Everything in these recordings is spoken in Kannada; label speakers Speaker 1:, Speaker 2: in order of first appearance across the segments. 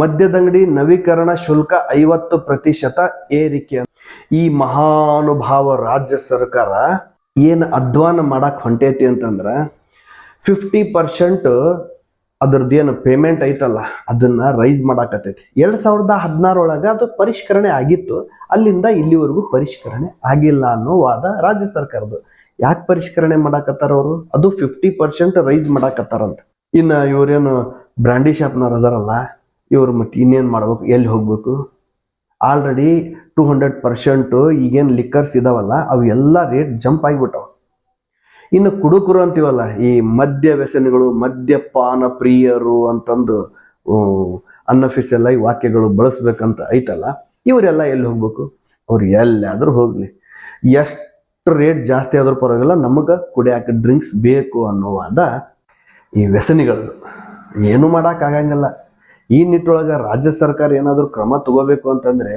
Speaker 1: ಮದ್ಯದಂಗಡಿ ನವೀಕರಣ ಶುಲ್ಕ ಐವತ್ತು ಪ್ರತಿಶತ ಏರಿಕೆ ಈ ಮಹಾನುಭಾವ ರಾಜ್ಯ ಸರ್ಕಾರ ಏನು ಅಧ್ವಾನ ಮಾಡಕ್ ಹೊಂಟೈತಿ ಅಂತಂದ್ರ ಫಿಫ್ಟಿ ಪರ್ಸೆಂಟ್ ಏನು ಪೇಮೆಂಟ್ ಐತಲ್ಲ, ಅದನ್ನ ರೈಸ್ ಮಾಡಾಕತ್ತೈತಿ. ಎರಡ್ ಸಾವಿರದ ಹದಿನಾರೊಳಗ ಅದು ಪರಿಷ್ಕರಣೆ ಆಗಿತ್ತು, ಅಲ್ಲಿಂದ ಇಲ್ಲಿವರೆಗೂ ಪರಿಷ್ಕರಣೆ ಆಗಿಲ್ಲ ಅನ್ನೋ ವಾದ ರಾಜ್ಯ ಸರ್ಕಾರದ್ದು. ಯಾಕೆ ಪರಿಷ್ಕರಣೆ ಮಾಡಾಕತ್ತಾರ ಅವರು? ಅದು ಫಿಫ್ಟಿ ಪರ್ಸೆಂಟ್ ರೈಸ್ ಮಾಡಾಕತ್ತಾರಂತ. ಇನ್ನು ಇವರೇನು ಬ್ರ್ಯಾಂಡಿ ಶಾಪ್ನವ್ರು ಅದಾರಲ್ಲ ಇವ್ರು ಮತ್ತೆ ಇನ್ನೇನು ಮಾಡ್ಬೇಕು? ಎಲ್ಲಿ ಹೋಗಬೇಕು? ಆಲ್ರೆಡಿ ಟೂ ಹಂಡ್ರೆಡ್ ಪರ್ಸೆಂಟು ಈಗೇನು ಲಿಕ್ಕರ್ಸ್ ಇದಾವಲ್ಲ, ಅವು ಎಲ್ಲ ರೇಟ್ ಜಂಪ್ ಆಗಿಬಿಟ್ಟವು. ಇನ್ನು ಕುಡುಕರು ಅಂತೀವಲ್ಲ, ಈ ಮದ್ಯ ವ್ಯಸನಗಳು, ಮದ್ಯಪಾನ ಪ್ರಿಯರು ಅಂತಂದು ಅನ್ಅಫಿಷಿಯಲ್ ಆಗಿ ವಾಕ್ಯಗಳು ಬಳಸ್ಬೇಕಂತ ಐತಲ್ಲ, ಇವರೆಲ್ಲ ಎಲ್ಲಿ ಹೋಗ್ಬೇಕು? ಅವ್ರು ಎಲ್ಲಾದರೂ ಹೋಗಲಿ. ಎಷ್ಟು ರೇಟ್ ಜಾಸ್ತಿ ಆದರೂ ಪರವಾಗಿಲ್ಲ, ನಮಗೆ ಕುಡಿಯಾಕ ಡ್ರಿಂಕ್ಸ್ ಬೇಕು ಅನ್ನೋವಾದ ಈ ವ್ಯಸನಿಗಳು. ಏನು ಆಗಂಗಿಲ್ಲ. ಈ ನಿಟ್ಟೊಳಗೆ ರಾಜ್ಯ ಸರ್ಕಾರ ಏನಾದರೂ ಕ್ರಮ ತಗೋಬೇಕು ಅಂತಂದ್ರೆ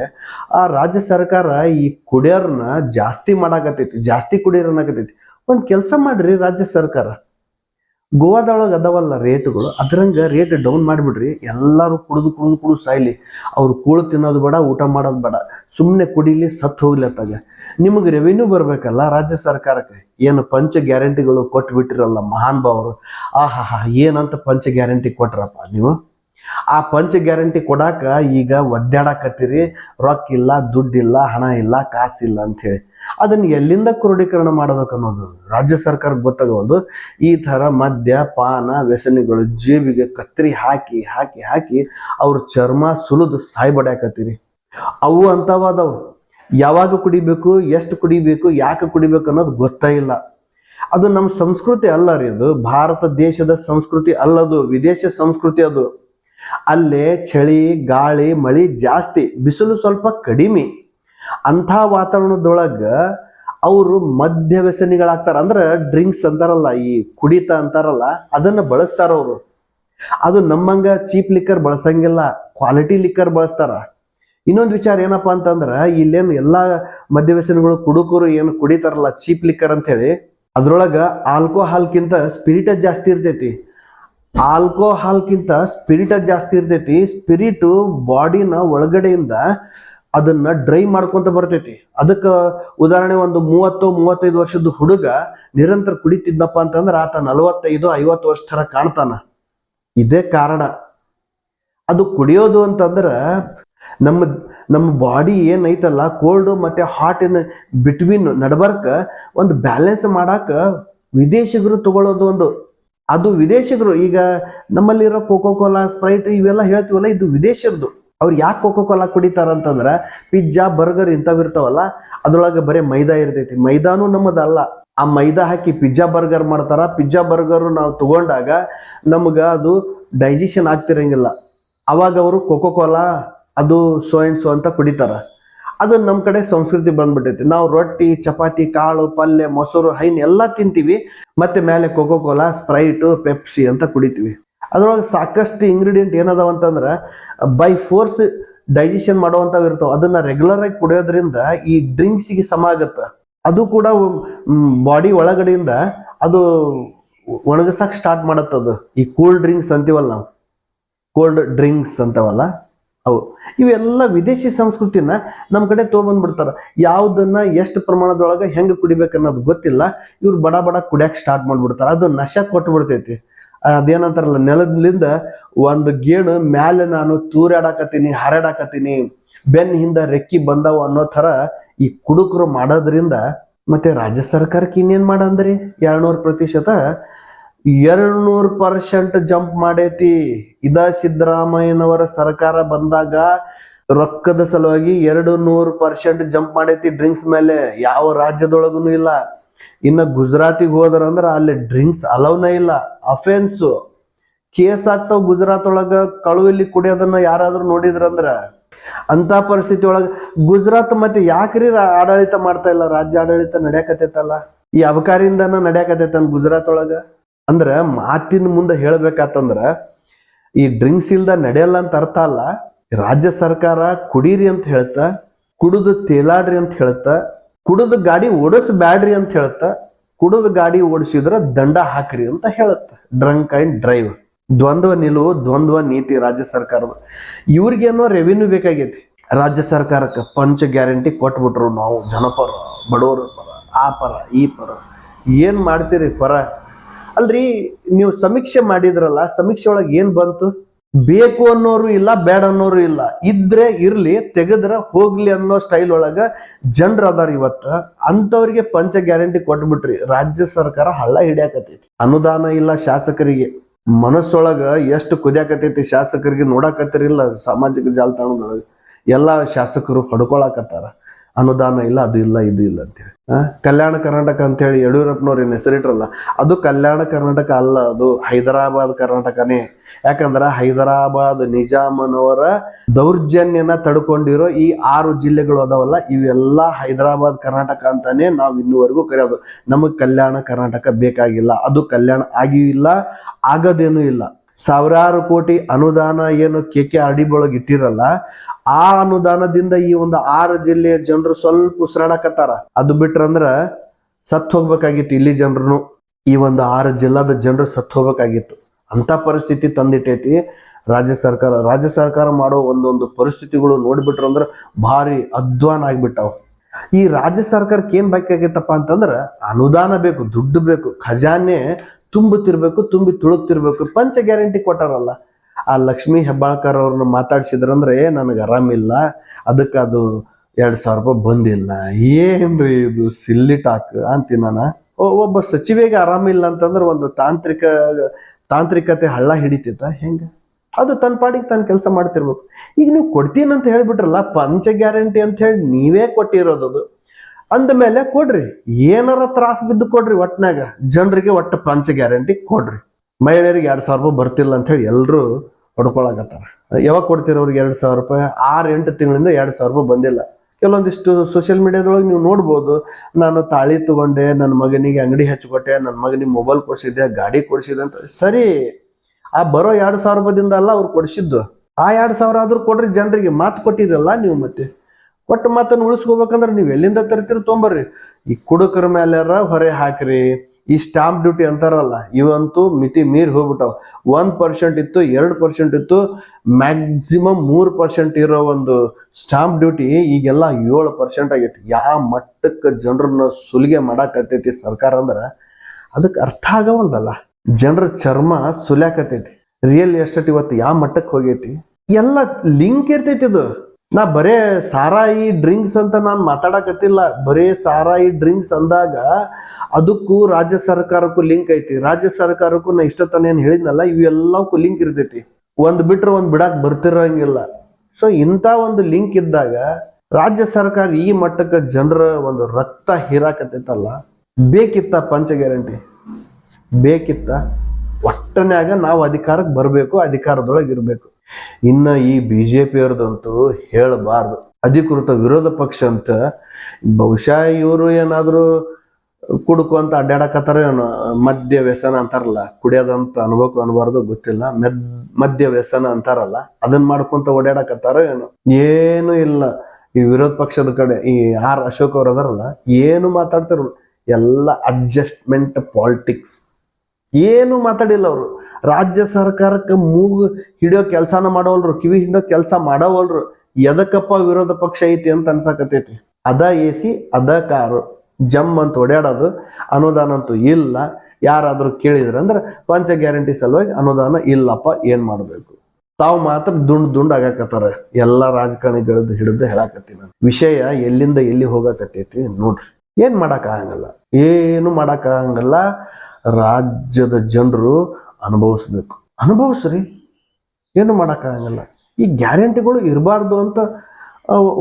Speaker 1: ಆ ರಾಜ್ಯ ಸರ್ಕಾರ ಈ ಕುಡಿಯೋರನ್ನ ಜಾಸ್ತಿ ಮಾಡಾಕತ್ತೈತಿ, ಜಾಸ್ತಿ ಕುಡಿಯೋರ್ ಅನ್ನಕತ್ತೈತಿ. ಒಂದು ಕೆಲಸ ಮಾಡ್ರಿ ರಾಜ್ಯ ಸರ್ಕಾರ. ಗೋವಾದೊಳಗೆ ಅದಾವಲ್ಲ ರೇಟ್ಗಳು, ಅದ್ರಂಗ ರೇಟ್ ಡೌನ್ ಮಾಡಿಬಿಡ್ರಿ. ಎಲ್ಲರೂ ಕುಡಿದು ಕುಡಿದು ಕುಡಿದು ಸಾಯ್ಲಿ. ಅವ್ರು ಕೂಳು ತಿನ್ನೋದು ಬೇಡ, ಊಟ ಮಾಡೋದು ಬೇಡ. ಸುಮ್ಮನೆ ಕುಡಿಲಿ ಸತ್ತು ಹೋಗ್ಲಿ ಅತ್ತಾಗ ನಿಮಗೆ ರೆವಿನ್ಯೂ ಬರಬೇಕಲ್ಲ ರಾಜ್ಯ ಸರ್ಕಾರಕ್ಕೆ? ಏನು ಪಂಚ ಗ್ಯಾರಂಟಿಗಳು ಕೊಟ್ಟು ಬಿಟ್ಟಿರಲ್ಲ ಮಹಾನ್ ಭಾವರು ಆಹಾ ಏನಂತ ಪಂಚ ಗ್ಯಾರಂಟಿ ಕೊಟ್ರಪ್ಪ ನೀವು? ಆ ಪಂಚ ಗ್ಯಾರಂಟಿ ಕೊಡಾಕ ಈಗ ಒದ್ದಾಡಕತ್ತೀರಿ. ರೊಕ್ಕ ಇಲ್ಲ ದುಡ್ಡಿಲ್ಲ ಹಣ ಇಲ್ಲ ಕಾಸಿಲ್ಲ ಅಂತ ಹೇಳಿ. ಅದನ್ನ ಎಲ್ಲಿಂದ ಕ್ರೋಢೀಕರಣ ಮಾಡ್ಬೇಕು ಅನ್ನೋದು ರಾಜ್ಯ ಸರ್ಕಾರಕ್ಕೆ ಗೊತ್ತಾಗೋದು. ಈ ಥರ ಮದ್ಯ, ಪಾನ, ವ್ಯಸನಿಗಳು ಜೇಬಿಗೆ ಕತ್ತರಿ ಹಾಕಿ ಹಾಕಿ ಹಾಕಿ ಅವ್ರ ಚರ್ಮ ಸುಲಿದು ಸಾಯ್ಬಡ್ಯಾಕತ್ತೀರಿ ಅವು ಅಂತವಾದವು. ಯಾವಾಗ ಕುಡಿಬೇಕು, ಎಷ್ಟು ಕುಡಿಬೇಕು, ಯಾಕೆ ಕುಡಿಬೇಕು ಅನ್ನೋದು ಗೊತ್ತೇ ಇಲ್ಲ. ಅದು ನಮ್ಮ ಸಂಸ್ಕೃತಿ ಅಲ್ಲ ರೀ ಅದು. ಭಾರತ ದೇಶದ ಸಂಸ್ಕೃತಿ ಅಲ್ಲದು, ವಿದೇಶ ಸಂಸ್ಕೃತಿ ಅದು. ಅಲ್ಲೇ ಚಳಿ, ಗಾಳಿ, ಮಳಿ ಜಾಸ್ತಿ, ಬಿಸಿಲು ಸ್ವಲ್ಪ ಕಡಿಮೆ. ಅಂಥ ವಾತಾವರಣದೊಳಗೆ ಅವರು ಮದ್ಯ ವ್ಯಸನಿಗಳಾಗ್ತಾರೆ. ಅಂದ್ರೆ ಡ್ರಿಂಕ್ಸ್ ಅಂತಾರಲ್ಲ, ಈ ಕುಡಿತ ಅಂತಾರಲ್ಲ, ಅದನ್ನು ಬಳಸ್ತಾರ ಅವರು. ಅದು ನಮ್ಮಂಗ ಚೀಪ್ ಲಿಕ್ಕರ್ ಬಳಸಂಗಿಲ್ಲ, ಕ್ವಾಲಿಟಿ ಲಿಕ್ಕರ್ ಬಳಸ್ತಾರ. ಇನ್ನೊಂದು ವಿಚಾರ ಏನಪ್ಪಾ ಅಂತಂದ್ರೆ, ಇಲ್ಲೇನು ಎಲ್ಲಾ ಮಧ್ಯ ವ್ಯಸನಿಗಳು ಕುಡುಕರು ಏನು ಕುಡಿತಾರಲ್ಲ, ಚೀಪ್ ಲಿಕ್ಕರ್ ಅಂತ ಹೇಳಿ ಅದ್ರೊಳಗ ಆಲ್ಕೋಹಾಲ್ಕಿಂತ ಸ್ಪಿರಿಟ ಜಾಸ್ತಿ ಇರ್ತೈತಿ. ಆಲ್ಕೋಹಾಲ್ಕಿಂತ ಸ್ಪಿರಿಟ ಜಾಸ್ತಿ ಇರ್ತೈತಿ. ಸ್ಪಿರಿಟು ಬಾಡಿನ ಒಳಗಡೆಯಿಂದ ಅದನ್ನ ಡ್ರೈ ಮಾಡ್ಕೊಂತ ಬರ್ತೈತಿ. ಅದಕ್ಕೆ ಉದಾಹರಣೆ ಒಂದು ಮೂವತ್ತು ಮೂವತ್ತೈದು ವರ್ಷದ ಹುಡುಗ ನಿರಂತರ ಕುಡಿತಿದ್ದಪ್ಪ ಅಂತಂದ್ರೆ ಆತ ನಲವತ್ತೈದು ಐವತ್ತು ವರ್ಷ ಥರ ಕಾಣ್ತಾನ. ಇದೇ ಕಾರಣ. ಅದು ಕುಡಿಯೋದು ಅಂತಂದ್ರೆ ನಮ್ಮ ನಮ್ಮ ಬಾಡಿ ಏನೈತಲ್ಲ, ಕೋಲ್ಡ್ ಮತ್ತೆ ಹಾಟ್ ಇನ್ ಬಿಟ್ವೀನ್ ನಡ್ಬರ್ಕ ಒಂದು ಬ್ಯಾಲೆನ್ಸ್ ಮಾಡಾಕ ವಿದೇಶಿಗರು ತಗೊಳ್ಳೋದು ಒಂದು ಅದು ವಿದೇಶಿಗರು, ಈಗ ನಮ್ಮಲ್ಲಿರೋ ಕೋಕೋ ಕೋಲಾ ಸ್ಪ್ರೈಟ್ ಇವೆಲ್ಲ ಹೇಳ್ತೀವಲ್ಲ, ಇದು ವಿದೇಶದ್ದು ಅವ್ರು ಯಾಕೆ ಕೋಕೋ ಕೋಲಾ ಕುಡಿತಾರ ಅಂತಂದ್ರೆ ಪಿಜ್ಜಾ ಬರ್ಗರ್ ಇಂಥವು ಇರ್ತಾವಲ್ಲ, ಅದ್ರೊಳಗೆ ಬರೀ ಮೈದಾ ಇರ್ತೈತಿ. ಮೈದಾನು ನಮ್ಮದಲ್ಲ. ಆ ಮೈದಾ ಹಾಕಿ ಪಿಜ್ಜಾ ಬರ್ಗರ್ ಮಾಡ್ತಾರ. ಪಿಜ್ಜಾ ಬರ್ಗರು ನಾವು ತಗೊಂಡಾಗ ನಮ್ಗೆ ಅದು ಡೈಜೆಷನ್ ಆಗ್ತಿರಂಗಿಲ್ಲ. ಅವಾಗ ಅವರು ಕೋಕೋ ಕೋಲಾ ಅದು ಸೋ ಸೋ ಅಂತ ಕುಡಿತಾರ. ಅದು ನಮ್ಮ ಕಡೆ ಸಂಸ್ಕೃತಿ ಬಂದ್ಬಿಟ್ಟೈತಿ. ನಾವು ರೊಟ್ಟಿ, ಚಪಾತಿ, ಕಾಳು, ಪಲ್ಯ, ಮೊಸರು, ಹೈನ್ ಎಲ್ಲ ತಿಂತೀವಿ. ಮತ್ತೆ ಮೇಲೆ ಕೋಕೋ ಕೋಲಾ ಸ್ಪ್ರೈಟು ಪೆಪ್ಸಿ ಅಂತ ಕುಡಿತೀವಿ. ಅದ್ರೊಳಗೆ ಸಾಕಷ್ಟು ಇಂಗ್ರೀಡಿಯೆಂಟ್ ಏನದಾವ ಅಂತಂದ್ರೆ ಬೈ ಫೋರ್ಸ್ ಡೈಜೆಷನ್ ಮಾಡುವಂಥವು ಇರ್ತಾವ. ಅದನ್ನ ರೆಗ್ಯುಲರ್ ಆಗಿ ಕುಡಿಯೋದ್ರಿಂದ ಈ ಡ್ರಿಂಕ್ಸಿಗೆ ಸಮ ಆಗುತ್ತೆ. ಅದು ಕೂಡ ಬಾಡಿ ಒಳಗಡೆಯಿಂದ ಅದು ಒಣಗಿಸಕ್ ಸ್ಟಾರ್ಟ್ ಮಾಡತ್ತದು. ಈ ಕೂಲ್ ಡ್ರಿಂಕ್ಸ್ ಅಂತೀವಲ್ಲ ನಾವು. ಕೋಲ್ಡ್ ಡ್ರಿಂಕ್ಸ್ ಅಂತವಲ್ಲ. ಅವು ಇವೆಲ್ಲ ವಿದೇಶಿ ಸಂಸ್ಕೃತಿನ ನಮ್ಮ ಕಡೆ ತೊಗೊಂಡ್ಬಿಡ್ತಾರ ಯಾವುದನ್ನ ಎಷ್ಟು ಪ್ರಮಾಣದೊಳಗೆ ಹೆಂಗೆ ಕುಡಿಬೇಕು ಅನ್ನೋದು ಗೊತ್ತಿಲ್ಲ. ಇವ್ರು ಬಡ ಬಡ ಕುಡಿಯಕ್ಕೆ ಸ್ಟಾರ್ಟ್ ಮಾಡ್ಬಿಡ್ತಾರ. ಅದು ನಶ ಕೊಟ್ಟು ಬಿಡ್ತೈತಿ ಅದೇನಂತಾರಲ್ಲ ನೆಲದಿಂದ ಒಂದು ಗೇಣು ಮ್ಯಾಲೆ ನಾನು ತೂರಾಡಾಕತ್ತೀನಿ, ಹರಡಾಕತ್ತೀನಿ, ಬೆನ್ ಹಿಂದ ರೆಕ್ಕಿ ಬಂದವ ಅನ್ನೋ ಥರ ಈ ಕುಡುಕರು ಮಾಡೋದ್ರಿಂದ ಮತ್ತೆ ರಾಜ್ಯ ಸರ್ಕಾರಕ್ಕೆ ಇನ್ನೇನ್ ಮಾಡಂದ್ರಿ ಎರಡ್ನೂರು ಪ್ರತಿಶತ ಎರಡ್ನೂರು ಪರ್ಸೆಂಟ್ ಜಂಪ್ ಮಾಡೈತಿ. ಇದ ಸಿದ್ದರಾಮಯ್ಯನವರ ಸರ್ಕಾರ ಬಂದಾಗ ರೊಕ್ಕದ ಸಲುವಾಗಿ ಎರಡು ನೂರು ಪರ್ಸೆಂಟ್ ಜಂಪ್ ಮಾಡೈತಿ ಡ್ರಿಂಕ್ಸ್ ಮೇಲೆ. ಯಾವ ರಾಜ್ಯದೊಳಗೂ ಇಲ್ಲ. ಇನ್ನ ಗುಜರಾತಿಗೆ ಹೋದ್ರಂದ್ರ ಅಲ್ಲಿ ಡ್ರಿಂಕ್ಸ್ ಅಲೌನ ಇಲ್ಲ. ಅಫೆನ್ಸು. ಕೇಸ್ ಆಗ್ತಾವ ಗುಜರಾತ್ ಒಳಗ ಕಳುವಲ್ಲಿ ಕುಡಿಯೋದನ್ನ ಯಾರಾದ್ರೂ ನೋಡಿದ್ರಂದ್ರ ಅಂತ ಪರಿಸ್ಥಿತಿ ಒಳಗ ಗುಜರಾತ್ ಮತ್ತೆ ಯಾಕ್ರಿ ಆಡಳಿತ ಮಾಡ್ತಾ ಇಲ್ಲ? ರಾಜ್ಯ ಆಡಳಿತ ನಡೆಯಕತ್ತೈತಲ್ಲ? ಈ ಅಬಕಾರಿಯಿಂದನ ಅಂತ ಗುಜರಾತ್ ಒಳಗ ಅಂದ್ರ ಮಾತಿನ ಮುಂದೆ ಹೇಳ್ಬೇಕಾತಂದ್ರ, ಈ ಡ್ರಿಂಕ್ಸ್ ಇಲ್ದ ನಡೆಯಲ್ಲ ಅಂತ ಅರ್ಥ ಅಲ್ಲ, ರಾಜ್ಯ ಸರ್ಕಾರ ಕುಡೀರಿ ಅಂತ ಹೇಳ್ತ, ಕುಡಿದು ತೇಲಾಡ್ರಿ ಅಂತ ಹೇಳ್ತ, ಕುಡಿದು ಗಾಡಿ ಓಡಿಸ್ಬ್ಯಾಡ್ರಿ ಅಂತ ಹೇಳ್ತ, ಕುಡಿದು ಗಾಡಿ ಓಡಿಸಿದ್ರ ದಂಡ ಹಾಕ್ರಿ ಅಂತ ಹೇಳುತ್ತ ಡ್ರಂಕ್ ಅಂಡ್ ಡ್ರೈವ್ ದ್ವಂದ್ವ ನಿಲುವು, ದ್ವಂದ್ವ ನೀತಿ ರಾಜ್ಯ ಸರ್ಕಾರದ. ಇವ್ರಿಗೇನೋ ರೆವಿನ್ಯೂ ಬೇಕಾಗೈತಿ. ರಾಜ್ಯ ಸರ್ಕಾರಕ್ಕೆ ಪಂಚ ಗ್ಯಾರಂಟಿ ಕೊಟ್ಬಿಟ್ರು ನಾವು, ಜನಪರ, ಬಡವರು ಪರ, ಆ ಪರ, ಈ ಪರ. ಏನ್ ಮಾಡ್ತೀರಿ ಪರ? ಅಲ್ರಿ, ನೀವು ಸಮೀಕ್ಷೆ ಮಾಡಿದ್ರಲ್ಲ, ಸಮೀಕ್ಷೆ ಒಳಗೆ ಏನ್ ಬಂತು? ಬೇಕು ಅನ್ನೋರು ಇಲ್ಲ ಬೇಡ ಅನ್ನೋರು ಇಲ್ಲ. ಇದ್ರೆ ಇರ್ಲಿ, ತೆಗೆದ್ರ ಹೋಗ್ಲಿ ಅನ್ನೋ ಸ್ಟೈಲ್ ಒಳಗ ಜನರು ಅದಾರ ಇವತ್ತ. ಅಂತವ್ರಿಗೆ ಪಂಚ ಗ್ಯಾರಂಟಿ ಕೊಟ್ಬಿಟ್ರಿ. ರಾಜ್ಯ ಸರ್ಕಾರ ಹಳ್ಳ ಹಿಡಿಯಾಕತೈತಿ ಅನುದಾನ ಇಲ್ಲ ಶಾಸಕರಿಗೆ. ಮನಸ್ಸೊಳಗ ಎಷ್ಟು ಕುದಿಯಾಕತೈತಿ ಶಾಸಕರಿಗೆ ನೋಡಾಕತ್ತಿರಿಲ್ಲ ಸಾಮಾಜಿಕ ಜಾಲತಾಣದೊಳಗ. ಎಲ್ಲಾ ಶಾಸಕರು ಹೊಡ್ಕೊಳಕತ್ತಾರ ಅನುದಾನ ಇಲ್ಲ, ಅದು ಇಲ್ಲ, ಇದು ಇಲ್ಲ ಅಂತೇಳಿ. ಕಲ್ಯಾಣ ಕರ್ನಾಟಕ ಅಂತೇಳಿ ಯಡಿಯೂರಪ್ಪನವ್ರು ಏನು ಹೆಸರಿಟ್ರಲ್ಲ, ಅದು ಕಲ್ಯಾಣ ಕರ್ನಾಟಕ ಅಲ್ಲ, ಅದು ಹೈದರಾಬಾದ್ ಕರ್ನಾಟಕನೇ. ಯಾಕಂದ್ರೆ ಹೈದರಾಬಾದ್ ನಿಜಾಮನವರ ದೌರ್ಜನ್ಯನ ತಡ್ಕೊಂಡಿರೋ ಈ ಆರು ಜಿಲ್ಲೆಗಳು ಅದಾವಲ್ಲ, ಇವೆಲ್ಲ ಹೈದರಾಬಾದ್ ಕರ್ನಾಟಕ ಅಂತಾನೆ ನಾವು ಇನ್ನುವರೆಗೂ ಕರೆಯೋದು. ನಮಗೆ ಕಲ್ಯಾಣ ಕರ್ನಾಟಕ ಬೇಕಾಗಿಲ್ಲ, ಅದು ಕಲ್ಯಾಣ ಆಗಿಯೂ ಇಲ್ಲ, ಆಗದೇನೂ ಇಲ್ಲ. ಸಾವಿರಾರು ಕೋಟಿ ಅನುದಾನ ಏನು ಕೆ ಕೆ ಆರ್ ಡಿ ಒಳಗೆ ಇಟ್ಟಿರಲ್ಲ ಆ ಅನುದಾನದಿಂದ ಈ ಒಂದು ಆರು ಜಿಲ್ಲೆಯ ಜನರು ಸ್ವಲ್ಪ ಉಸಿರಾಡಕತ್ತಾರ. ಅದು ಬಿಟ್ರಂದ್ರ ಸತ್ ಹೋಗ್ಬೇಕಾಗಿತ್ತು ಇಲ್ಲಿ ಜನರು ಈ ಒಂದು ಆರು ಜಿಲ್ಲಾದ ಜನರು ಸತ್ ಹೋಗ್ಬೇಕಾಗಿತ್ತು. ಅಂತ ಪರಿಸ್ಥಿತಿ ತಂದಿಟ್ಟೈತಿ. ರಾಜ್ಯ ಸರ್ಕಾರ ರಾಜ್ಯ ಸರ್ಕಾರ ಮಾಡೋ ಒಂದೊಂದು ಪರಿಸ್ಥಿತಿಗಳು ನೋಡ್ಬಿಟ್ರು ಅಂದ್ರೆ ಭಾರಿ ಅಧ್ವಾನ ಆಗ್ಬಿಟ್ಟಾವ. ಈ ರಾಜ್ಯ ಸರ್ಕಾರಕ್ಕೆ ಏನ್ ಬೇಕಾಗಿತ್ತಪ್ಪ ಅಂತಂದ್ರೆ ಅನುದಾನ ಬೇಕು, ದುಡ್ಡು ಬೇಕು, ಖಜಾನೆ ತುಂಬುತ್ತಿರ್ಬೇಕು, ತುಂಬಿ ತುಳುಕ್ತಿರ್ಬೇಕು, ಪಂಚ ಗ್ಯಾರಂಟಿ ಕೊಟ್ಟಾರಲ್ಲ. ಆ ಲಕ್ಷ್ಮೀ ಹೆಬ್ಬಾಳ್ಕರ್ ಅವ್ರನ್ನ ಮಾತಾಡ್ಸಿದ್ರಂದ್ರೆ, ನನಗೆ ಆರಾಮಿಲ್ಲ ಅದಕ್ಕೆ ಅದು ಎರಡು ಸಾವಿರ ರೂಪಾಯಿ ಬಂದಿಲ್ಲ. ಏನ್ರಿ ಇದು ಸಿಲ್ಲಿ ಟಾಕ್? ಅಂತೀನಿ ನಾನು. ಒಬ್ಬ ಸಚಿವೆಗೆ ಆರಾಮಿಲ್ಲ ಅಂತಂದ್ರೆ ಒಂದು ತಾಂತ್ರಿಕ, ತಾಂತ್ರಿಕತೆ ಹಳ್ಳ ಹಿಡಿತೈತ, ಹೆಂಗೆ? ಅದು ತನ್ನ ಪಾಡಿಗೆ ತಾನು ಕೆಲಸ ಮಾಡ್ತಿರ್ಬೇಕು. ಈಗ ನೀವು ಕೊಡ್ತೀನಿ ಅಂತ ಹೇಳ್ಬಿಟ್ರಲ್ಲ, ಪಂಚ ಗ್ಯಾರಂಟಿ ಅಂತ ಹೇಳಿ ನೀವೇ ಕೊಟ್ಟಿರೋದು ಅದು. ಅಂದ ಮೇಲೆ ಕೊಡ್ರಿ. ಏನಾರ ತ್ರಾಸ ಬಿದ್ದು ಕೊಡ್ರಿ ಒಟ್ಟಿನಾಗ ಜನರಿಗೆ ಒಟ್ಟು ಪಂಚ ಗ್ಯಾರಂಟಿ ಕೊಡ್ರಿ. ಮಹಿಳೆಯರಿಗೆ ಎರಡು ಸಾವಿರ ರೂಪಾಯಿ ಬರ್ತಿಲ್ಲ ಅಂತ ಹೇಳಿ ಎಲ್ಲರೂ ಹೊಡ್ಕೊಳಕತ್ತಾರ ಯಾವಾಗ ಕೊಡ್ತೀರ ಅವ್ರಿಗೆ ಎರಡು ಸಾವಿರ ರೂಪಾಯಿ? ಆರು ಎಂಟು ತಿಂಗಳಿಂದ ಎರಡ್ ಸಾವಿರ ರೂಪಾಯಿ ಬಂದಿಲ್ಲ. ಕೆಲವೊಂದಿಷ್ಟು ಸೋಷಿಯಲ್ ಮೀಡಿಯಾದೊಳಗೆ ನೀವು ನೋಡ್ಬೋದು, ನಾನು ತಾಳಿ ತಗೊಂಡೆ ನನ್ನ ಮಗನಿಗೆ ಅಂಗಡಿ ಹಚ್ಕೊಟ್ಟೆ ನನ್ನ ಮಗನಿಗೆ ಮೊಬೈಲ್ ಕೊಡಿಸಿದ್ದೆ, ಗಾಡಿ ಕೊಡಿಸಿದೆ ಅಂತ. ಸರಿ, ಆ ಬರೋ ಎರಡು ಸಾವಿರ ರೂಪಾಯಿಂದ ಅಲ್ಲ ಅವ್ರು ಕೊಡಿಸಿದ್ದು. ಆ ಎರಡ್ ಸಾವಿರ ಆದ್ರೂ ಕೊಡ್ರಿ, ಜನರಿಗೆ ಮಾತು ಕೊಟ್ಟಿರಲ್ಲ ನೀವು ಮತ್ತೆ. ಕೊಟ್ಟು ಮಾತನ್ನು ಉಳಿಸ್ಕೋಬೇಕಂದ್ರೆ ನೀವು ಎಲ್ಲಿಂದ ತರ್ತೀರಿ ತೊಂಬರ್ರಿ ಈ ಕುಡುಕರ ಮೇಲೆ ಹೊರೆ ಹಾಕ್ರಿ. ಈ ಸ್ಟಾಂಪ್ ಡ್ಯೂಟಿ ಅಂತಾರಲ್ಲ, ಇವಂತೂ ಮಿತಿ ಮೀರಿ ಹೋಗ್ಬಿಟ್ಟವ್. ಒಂದ್ ಪರ್ಸೆಂಟ್ ಇತ್ತು, ಎರಡು ಪರ್ಸೆಂಟ್ ಇತ್ತು ಮ್ಯಾಕ್ಸಿಮಮ್ ಮೂರು ಪರ್ಸೆಂಟ್ ಇರೋ ಒಂದು ಸ್ಟಾಂಪ್ ಡ್ಯೂಟಿ ಈಗೆಲ್ಲ ಏಳು ಪರ್ಸೆಂಟ್ ಆಗೈತಿ. ಯಾವ ಮಟ್ಟಕ್ಕೆ ಜನರನ್ನ ಸುಲಿಗೆ ಮಾಡಾಕತ್ತೈತಿ ಸರ್ಕಾರ ಅಂದ್ರ ಅದಕ್ಕೆ ಅರ್ಥ ಆಗವಲ್ದಲ್ಲ. ಜನರ ಚರ್ಮ ಸುಲ್ಯಾಕತ್ತೈತಿ. ರಿಯಲ್ ಎಸ್ಟೇಟ್ ಇವತ್ತು ಯಾವ ಮಟ್ಟಕ್ಕೆ ಹೋಗೈತಿ? ಎಲ್ಲ ಲಿಂಕ್ ಇರ್ತೈತಿ ಇದು ನಾ ಬರೇ ಸಾರಾಯಿ ಡ್ರಿಂಕ್ಸ್ ಅಂತ ನಾನು ಮಾತಾಡಕತ್ತಿಲ್ಲ. ಬರೇ ಸಾರಾಯಿ ಡ್ರಿಂಕ್ಸ್ ಅಂದಾಗ ಅದಕ್ಕೂ ರಾಜ್ಯ ಸರ್ಕಾರಕ್ಕೂ ಲಿಂಕ್ ಐತಿ. ರಾಜ್ಯ ಸರ್ಕಾರಕ್ಕೂ ನಾ ಇಷ್ಟೊತ್ತನ ಏನು ಹೇಳಿದ್ನಲ್ಲ ಇವೆಲ್ಲವಕ್ಕೂ ಲಿಂಕ್ ಇರ್ತೈತಿ. ಒಂದು ಬಿಟ್ರೆ ಒಂದು ಬಿಡಕ್ಕೆ ಬರ್ತಿರಂಗಿಲ್ಲ. ಸೊ ಇಂಥ ಒಂದು ಲಿಂಕ್ ಇದ್ದಾಗ ರಾಜ್ಯ ಸರ್ಕಾರ ಈ ಮಟ್ಟಕ್ಕೆ ಜನರ ಒಂದು ರಕ್ತ ಹೀರಾಕತ್ತೈತಲ್ಲ, ಬೇಕಿತ್ತ ಪಂಚ ಗ್ಯಾರಂಟಿ? ಬೇಕಿತ್ತ? ಒಟ್ಟನ್ಯಾಗ ನಾವು ಅಧಿಕಾರಕ್ಕೆ ಬರಬೇಕು, ಅಧಿಕಾರದೊಳಗೆ ಇರಬೇಕು. ಇನ್ನ ಈ ಬಿ ಜೆ ಪಿಯವ್ರದಂತೂ ಹೇಳಬಾರ್ದು. ಅಧಿಕೃತ ವಿರೋಧ ಪಕ್ಷ ಅಂತ ಬಹುಶಃ ಇವರು ಏನಾದರೂ ಕುಡುಕು ಅಂತ ಅಡ್ಡಾಡಕತ್ತಾರ ಏನು, ಮದ್ಯ ವ್ಯಸನ ಅಂತಾರಲ್ಲ, ಕುಡಿಯೋದಂತ ಅನ್ಬೇಕು ಅನ್ಬಾರ್ದು, ಗೊತ್ತಿಲ್ಲ. ಮೆದ್, ಮದ್ಯ ವ್ಯಸನ ಅಂತಾರಲ್ಲ ಅದನ್ನ ಮಾಡ್ಕೊಂತ ಓಡಾಡಕತ್ತಾರ ಏನು. ಏನು ಇಲ್ಲ. ಈ ವಿರೋಧ ಪಕ್ಷದ ಕಡೆ, ಈ ಆರ್ ಅಶೋಕ್ ಅವ್ರು ಅದಾರಲ್ಲ, ಏನು ಮಾತಾಡ್ತಾರ ಎಲ್ಲ ಅಡ್ಜಸ್ಟ್ಮೆಂಟ್ ಪಾಲಿಟಿಕ್ಸ್ ಏನು ಮಾತಾಡಿಲ್ಲ ಅವರು. ರಾಜ್ಯ ಸರ್ಕಾರಕ್ಕೆ ಮೂಗು ಹಿಡಿಯೋ ಕೆಲಸನ ಮಾಡೋಲ್ರು ಕಿವಿ ಹಿಡಿಯೋ ಕೆಲಸ ಮಾಡೋವಲ್ರು ಎದಕ್ಕಪ್ಪ ವಿರೋಧ ಪಕ್ಷ ಐತಿ ಅಂತ ಅನ್ಸಕತೈತಿ ಅದ ಎ ಸಿ ಅದ ಕಾರು ಜಮ್ ಅಂತ ಓಡಾಡೋದು ಅನುದಾನ ಅಂತೂ ಇಲ್ಲ. ಯಾರಾದ್ರೂ ಕೇಳಿದ್ರೆ ಅಂದ್ರೆ ಪಂಚ ಗ್ಯಾರಂಟಿ ಸಲುವಾಗಿ ಅನುದಾನ ಇಲ್ಲಪ್ಪ, ಏನ್ ಮಾಡಬೇಕು? ತಾವು ಮಾತ್ರ ದುಂಡ್ ದುಂಡ್ ಆಗಾಕತ್ತಾರ. ಎಲ್ಲ ರಾಜಕಾರಣಿಗಳದ್ದು ಹಿಡಿದು ಹೇಳಾಕತ್ತೀನಿ ನಾನು. ವಿಷಯ ಎಲ್ಲಿಂದ ಎಲ್ಲಿ ಹೋಗಾಕತ್ತೈತಿ ನೋಡ್ರಿ. ಏನ್ ಆಗಂಗಲ್ಲ. ಏನು ಮಾಡಕ್ ಆಗಂಗಿಲ್ಲ. ರಾಜ್ಯದ ಜನರು ಅನುಭವಿಸ್ಬೇಕು. ಅನುಭವಿಸ್ರಿ. ಏನು ಮಾಡೋಕ್ಕಾಗಲ್ಲ ಈ ಗ್ಯಾರಂಟಿಗಳು ಇರಬಾರ್ದು ಅಂತ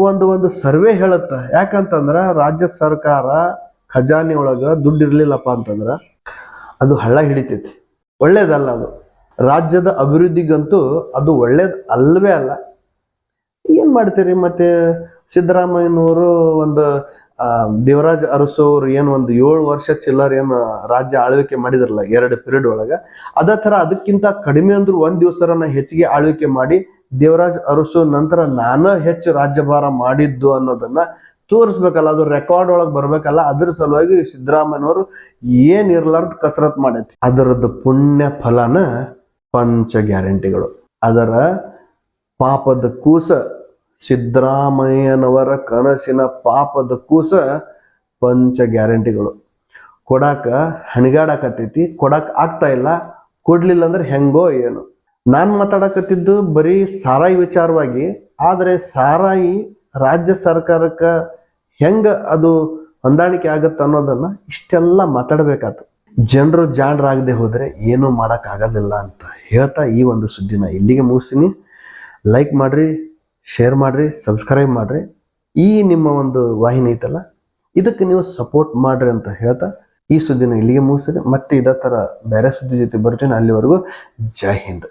Speaker 1: ಒಂದು ಒಂದು ಸರ್ವೆ ಹೇಳುತ್ತೆ. ಯಾಕಂತಂದ್ರೆ ರಾಜ್ಯ ಸರ್ಕಾರ ಖಜಾನೆ ಒಳಗೆ ದುಡ್ಡು ಇರಲಿಲ್ಲಪ್ಪ ಅಂತಂದ್ರೆ ಅದು ಹಳ್ಳ ಹಿಡಿತೈತಿ. ಒಳ್ಳೇದಲ್ಲ ಅದು. ರಾಜ್ಯದ ಅಭಿವೃದ್ಧಿಗಂತೂ ಅದು ಒಳ್ಳೇದು ಅಲ್ಲವೇ ಅಲ್ಲ. ಏನು ಮಾಡ್ತೀರಿ ಮತ್ತೆ ಸಿದ್ದರಾಮಯ್ಯನವರು ಒಂದು ದೇವರಾಜ್ ಅರಸು ಅವ್ರು ಏನು ಒಂದು ಏಳು ವರ್ಷ ಚಿಲ್ಲರ್ ಏನು ರಾಜ್ಯ ಆಳ್ವಿಕೆ ಮಾಡಿದ್ರಲ್ಲ, ಎರಡು ಪಿರಿಯಡ್ ಒಳಗ, ಅದೇ ತರ ಅದಕ್ಕಿಂತ ಕಡಿಮೆ ಅಂದ್ರೂ ಒಂದ್ ದಿವಸರನ್ನ ಹೆಚ್ಚಿಗೆ ಆಳ್ವಿಕೆ ಮಾಡಿ ದೇವರಾಜ್ ಅರಸು ನಂತರ ನಾನ ಹೆಚ್ಚು ರಾಜ್ಯಭಾರ ಮಾಡಿದ್ದು ಅನ್ನೋದನ್ನ ತೋರಿಸ್ಬೇಕಲ್ಲ, ಅದು ರೆಕಾರ್ಡ್ ಒಳಗೆ ಬರ್ಬೇಕಲ್ಲ, ಅದ್ರ ಸಲುವಾಗಿ ಸಿದ್ದರಾಮಯ್ಯನವರು ಏನ್ ಇರ್ಲಾರ್ದ ಕಸರತ್ ಮಾಡೈತಿ. ಅದರದ್ದು ಪುಣ್ಯ ಫಲನ ಪಂಚ ಗ್ಯಾರಂಟಿಗಳು. ಅದರ ಪಾಪದ ಕೂಸ ಸಿದ್ದರಾಮಯ್ಯನವರ ಕನಸಿನ ಪಾಪದ ಕೂಸ ಪಂಚ ಗ್ಯಾರಂಟಿಗಳು. ಕೊಡಾಕ ಹಣಿಗಾಡಕತ್ತೈತಿ ಕೊಡಾಕ್ ಆಗ್ತಾ ಇಲ್ಲ, ಕೊಡ್ಲಿಲ್ಲ ಅಂದ್ರೆ ಹೆಂಗೋ ಏನು. ನಾನು ಮಾತಾಡಕತ್ತಿದ್ದು ಬರೀ ಸಾರಾಯಿ ವಿಚಾರವಾಗಿ, ಆದರೆ ಸಾರಾಯಿ ರಾಜ್ಯ ಸರ್ಕಾರಕ್ಕೆ ಹೆಂಗ ಅದು ಹೊಂದಾಣಿಕೆ ಆಗುತ್ತೆ ಅನ್ನೋದನ್ನ ಇಷ್ಟೆಲ್ಲ ಮಾತಾಡಬೇಕಾತು. ಜನರು ಜಾಣರಾಗದೆ ಹೋದರೆ ಏನೂ ಮಾಡೋಕ್ಕಾಗೋದಿಲ್ಲ ಅಂತ ಹೇಳ್ತಾ ಈ ಒಂದು ಸುದ್ದಿನ ಇಲ್ಲಿಗೆ ಮುಗಿಸ್ತೀನಿ. ಲೈಕ್ ಮಾಡ್ರಿ ಶೇರ್ ಮಾಡ್ರಿ ಸಬ್ಸ್ಕ್ರೈಬ್ ಮಾಡ್ರಿ. ಈ ನಿಮ್ಮ ಒಂದು ವಾಹಿನಿ ಐತಲ್ಲ, ಇದಕ್ಕೆ ನೀವು ಸಪೋರ್ಟ್ ಮಾಡ್ರಿ ಅಂತ ಹೇಳ್ತಾ ಈ ಸುದ್ದಿನ ಇಲ್ಲಿಗೆ ಮುಗಿಸ್ತೀನಿ. ಮತ್ತೆ ಇದೇ ಥರ ಬೇರೆ ಸುದ್ದಿ ಜೊತೆ ಬರ್ತೀನಿ. ಅಲ್ಲಿವರೆಗೂ ಜೈ ಹಿಂದ್.